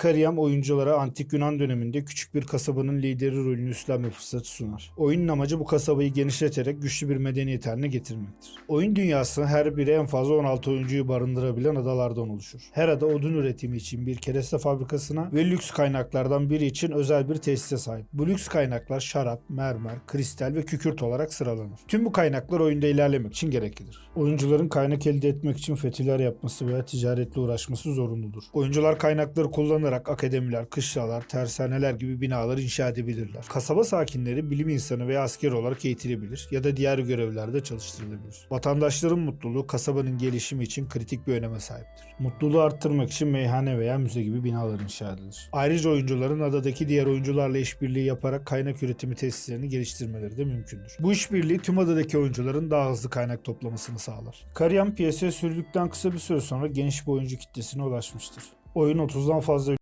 Ikariam oyunculara antik Yunan döneminde küçük bir kasabanın lideri rolünü üstlenme fırsatı sunar. Oyunun amacı bu kasabayı genişleterek güçlü bir medeniyet haline getirmektir. Oyun dünyası her biri en fazla 16 oyuncuyu barındırabilen adalardan oluşur. Her ada odun üretimi için bir kereste fabrikasına ve lüks kaynaklardan biri için özel bir tesise sahip. Bu lüks kaynaklar şarap, mermer, kristal ve kükürt olarak sıralanır. Tüm bu kaynaklar oyunda ilerlemek için gereklidir. Oyuncuların kaynak elde etmek için fetihler yapması veya ticaretle uğraşması zorunludur. Oyuncular kaynakları kullanarak akademiler, kışlalar, tersaneler gibi binalar inşa edebilirler. Kasaba sakinleri bilim insanı veya asker olarak eğitilebilir ya da diğer görevlerde çalıştırılabilir. Vatandaşların mutluluğu kasabanın gelişimi için kritik bir öneme sahiptir. Mutluluğu arttırmak için meyhane veya müze gibi binalar inşa edilir. Ayrıca oyuncuların adadaki diğer oyuncularla işbirliği yaparak kaynak üretimi tesislerini geliştirmeleri de mümkündür. Bu işbirliği tüm adadaki oyuncuların daha hızlı kaynak toplamasını sağlar. Kariyan piyasaya sürdükten kısa bir süre sonra geniş bir oyuncu kitlesine ulaşmıştır. Oyun 30'dan fazla